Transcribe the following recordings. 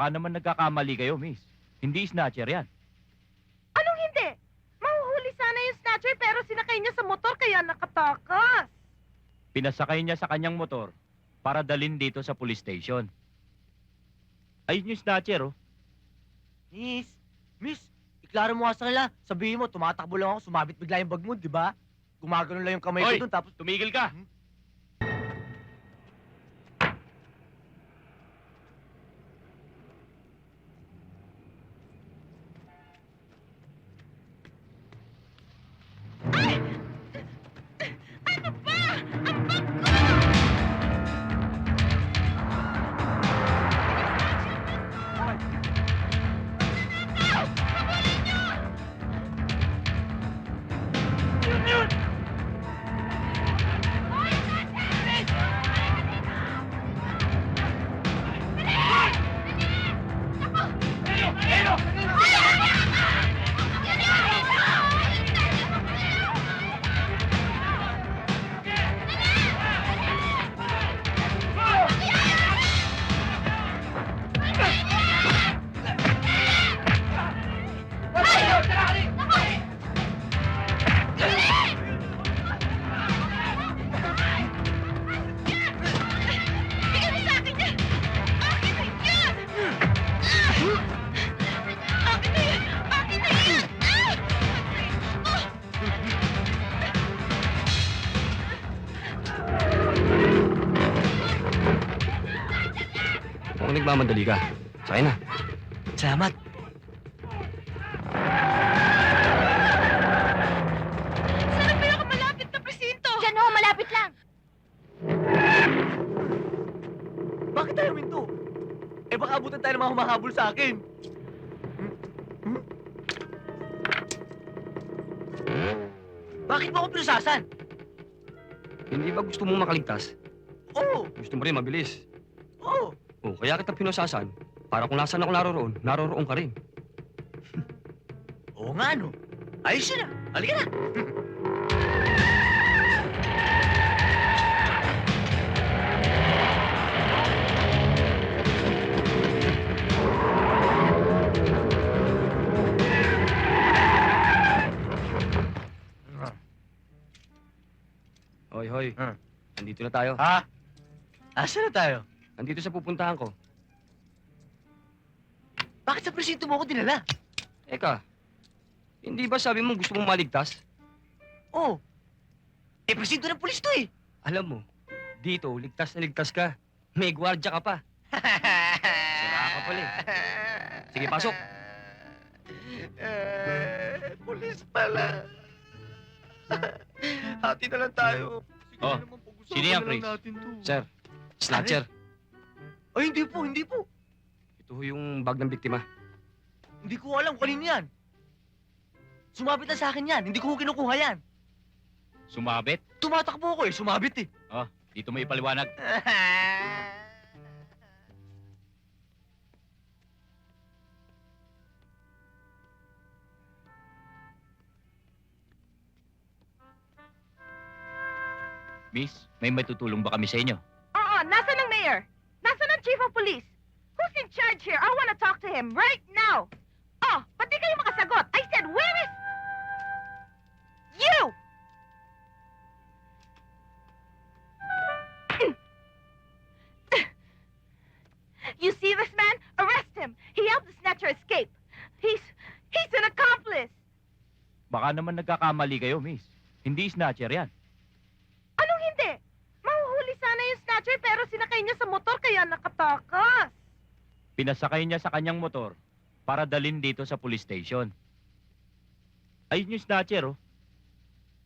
Baka naman nagkakamali kayo, miss. Hindi snatcher yan. Anong hindi? Mahuhuli sana yung snatcher pero sinakay niya sa motor kaya nakatakas. Pinasakay niya sa kanyang motor para dalin dito sa police station. Ayun yung snatcher, oh. Miss, miss, iklaro mo nga sa kanila. Sabihin mo, tumatakbo lang ako, sumabit bigla yung bag mo, di ba? Gumagano lang yung kamay Hoy! ko dun, tapos... Tumigil ka! Bigyan nagmamadali ka, sakay na. Salamat. Saan ang pinakamalapit na presinto? Diyan ho, malapit lang. Bakit tayo minto? Eh baka abutan tayo ng mga humahabol sa akin. Bakit mo ako pinusasan? Hindi ba gusto mong makaligtas? Oo, Gusto mo rin mabilis. Oh, kaya kita pinusasan. Para kung nasaan ako naroroon, naroroon ka rin. Oo nga, no. Ayos yun ah. Halika na. Hoy, hoy. Hmm. Andito na tayo. Ha? Asa na tayo? Andito sa pupuntahan ko. Bakit sa presinto mo ako dinala? Eka, hindi ba sabi mo gusto mong maligtas? Oo. Eh, presinto ng pulis to eh. Alam mo, dito, ligtas na ligtas ka. May gwardya ka pa. Sira ka pala eh. Sige, pasok. Eh, pulis pala. Hati na lang tayo. Sige Oh, naman, pag-usapan sino yan, na lang Chris? natin to. Sir, snatcher. Ay, hindi po, hindi po. Ito ho yung bag ng biktima. Hindi ko alam kung kanino yan. Sumabit na sa akin yan. Hindi ko kinukuha yan. Sumabit? Tumatakbo ako eh. Sumabit eh. Dito mo ipaliwanag. Miss, may matutulong ba kami sa inyo? Oo, nasa ng mayor? Nasa ng chief of police? Who's in charge here? I wanna talk to him right now. Oh, pati kayo makasagot. I said, where is... You! You see this man? Arrest him. He helped the snatcher escape. He's... he's an accomplice. Baka naman nagkakamali kayo, miss. Hindi snatcher yan. Anong hindi? Mahuhuli snatcher pero sinakay niya sa motor kaya nakatakas. Pinasakay niya sa kanyang motor para dalin dito sa police station. Ayun yung snatcher, oh.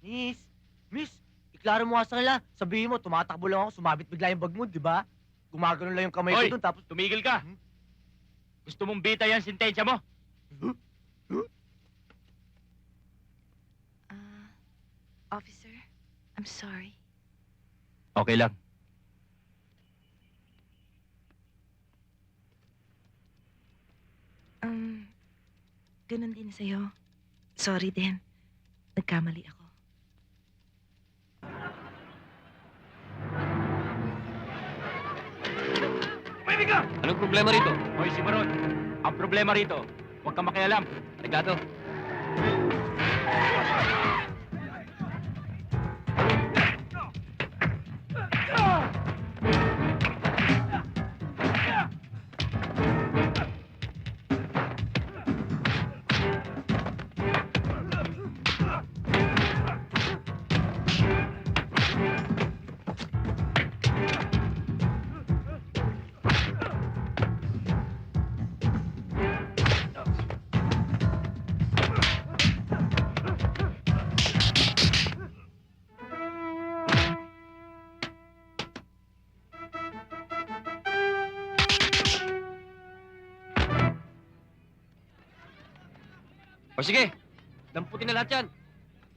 Miss, miss, iklaro mo nga sa kanila. Sabihin mo, tumatakbo lang ako, sumabit bigla yung bag mo, di ba? Gumagano lang yung kamay Hoy! ko dun, tapos... Tumigil ka! Gusto mong bita yan sintensya mo? Uh, officer, I'm sorry. Okay lang. Um, ganun din sa'yo. Sorry din. Nagkamali ako. May Anong problema rito? Hoy, si Baron. Ang problema rito, huwag kang makialam. Arigato. O sige, damputin na lahat yan.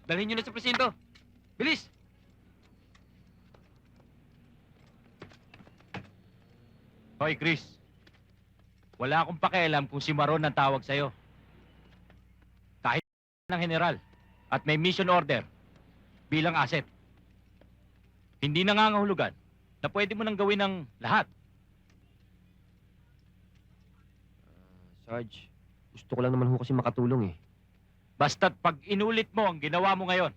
Dalhin nyo na sa presinto. Bilis! Hoy, Chris. Wala akong pakialam kung si Maron ang tawag sa'yo. Kahit ng general at may mission order bilang asset. Hindi nangangahulugan na pwede mo nang gawin ng lahat. Sarge, gusto ko lang naman ho kasi makatulong eh. Basta't pag inulit mo ang ginawa mo ngayon,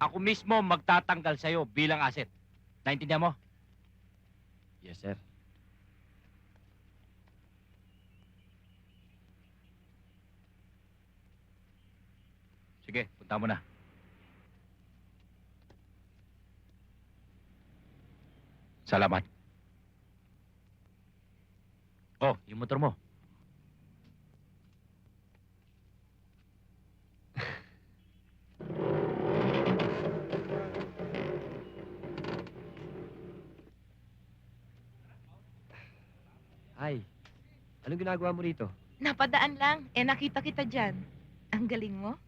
ako mismo magtatanggal sa'yo bilang asset. Naintindihan mo? Yes, sir. Sige, punta mo na. Salamat. Oh, yung motor mo. Ginagawa mo rito? Napadaan lang. Eh, nakita kita dyan. Ang galing mo.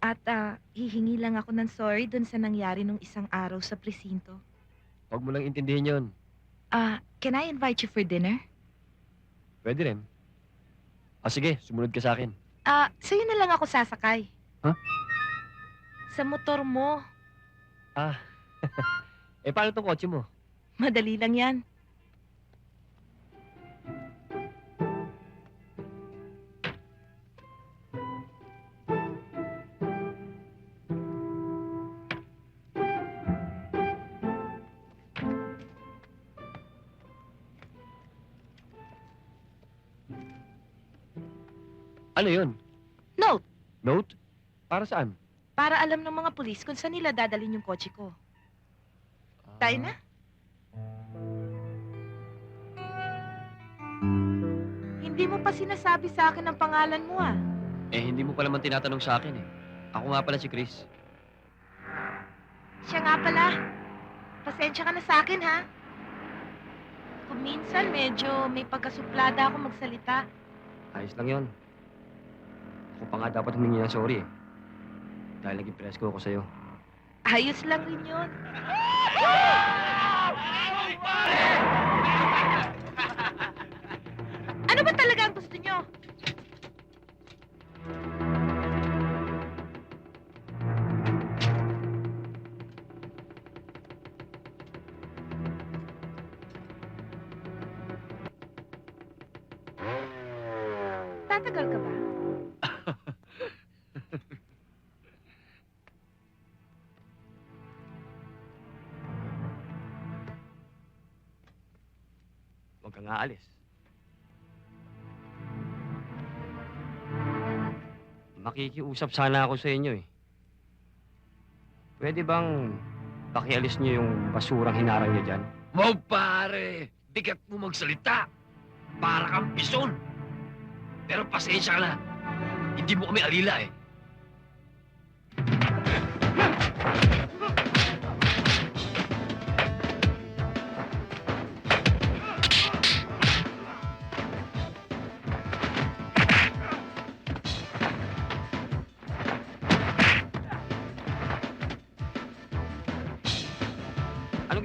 At ah, hihingi lang ako ng sorry dun sa nangyari nung isang araw sa presinto. Huwag mo lang intindihin yon. Ah, can I invite you for dinner? Pwede rin. O sige, sumunod ka sa akin. Ah, sa'yo na lang ako sasakay. Huh? Sa motor mo. Eh, paano tong kotse mo? Madali lang yan. Ano yun? Note, Note? Para saan? para alam ng mga pulis kung saan nila dadalhin yung kotse ko. Tayo na? Hindi mo pa sinasabi sa akin ang pangalan mo ah. Eh, hindi mo pa naman tinatanong sa akin eh. Ako nga pala si Chris. Siya nga pala. Pasensya ka na sa akin ha. Kung minsan medyo may pagkasuplada ako magsalita. Ayos lang yon. Ako pa nga dapat humingi ng sorry eh. Dahil naging presko ako sa'yo. Ayos lang rin yun. Ano ba talaga ang gusto nyo? Tatagal ka ba? Aalis. Makikiusap sana ako sa inyo eh. Pwede bang pakialis niyo yung basurang hinarang niyo dyan? Wow, pare! Bigat mo magsalita! Para kang bison! Pero pasensya ka na. Hindi mo kami alila eh.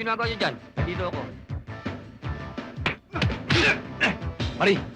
Ginagawa niyo dyan? Nandito ako. Mari!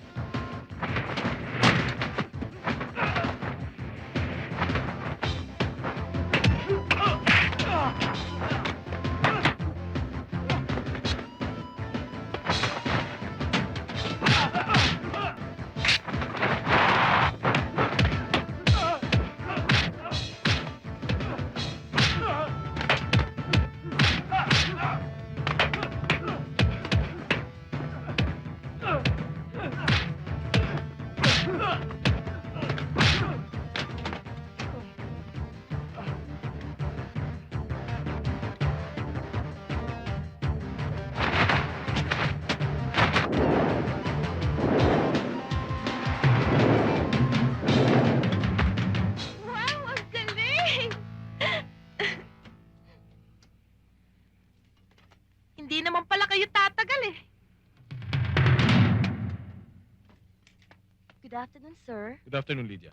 Afternoon, sir. Good afternoon, Lydia.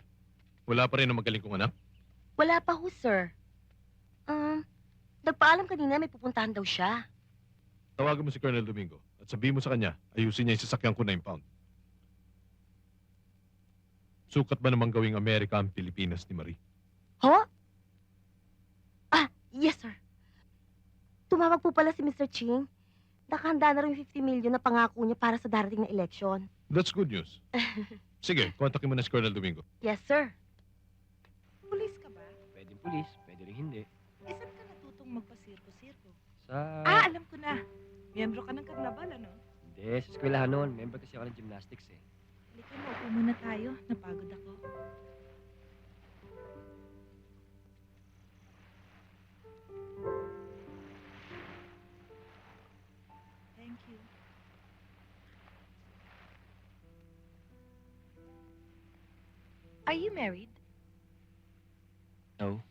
Wala pa rin ang magaling kong anak? Wala pa ho, sir. Um, nagpaalam kanina may pupuntahan daw siya. Tawagan mo si Colonel Domingo at sabihin mo sa kanya, ayusin niya yung sasakyan ko na impound. Sukat ba namang gawing Amerika ang Pilipinas ni Marie? Ho? Ah, yes, sir. Tumawag po pala si Mr. Ching. Nakahanda na rin yung 50 million na pangako niya para sa darating na eleksyon. That's good news. Sige, kontakin mo na si Colonel Domingo. Yes, sir. Pulis ka ba? Pwedeng pulis, pwede rin hindi. Eh, saan ka natutong magpasirko-sirko? Sa... Ah, alam ko na. Miyembro ka ng karnabal, ano? Hindi, sa eskwelahan noon. Member kasi ako ng gymnastics eh. Halika mo, upo muna tayo. Napagod ako. Are you married? No.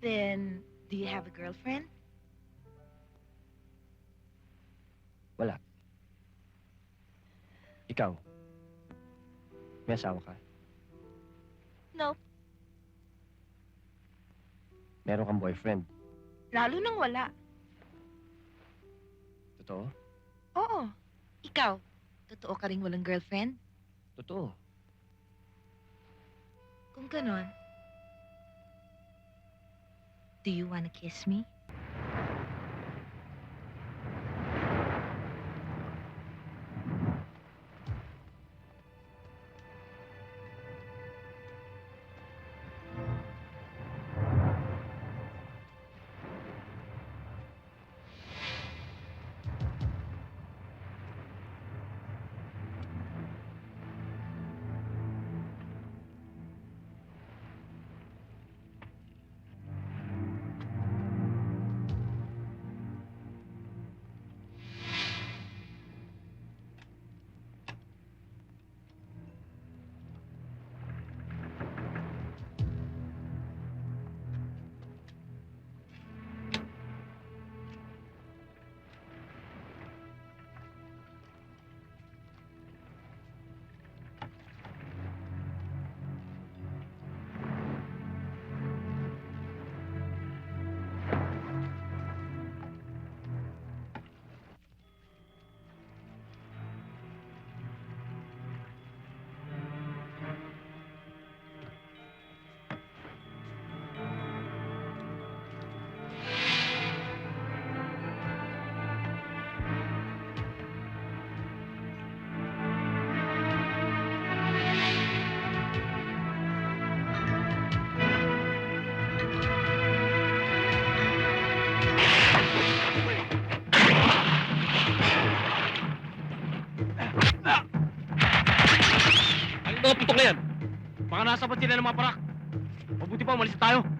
Then, do you have a girlfriend? Ikaw? May asawa ka? No. Meron kang boyfriend? Lalo nang wala. Totoo? Oo. Ikaw, totoo ka rin walang girlfriend? Totoo. Kung ganon, do you wanna kiss me? Ang mga putok na yan! Baka nasa pa sila ng mga parak. Mabuti pa, umalis tayo.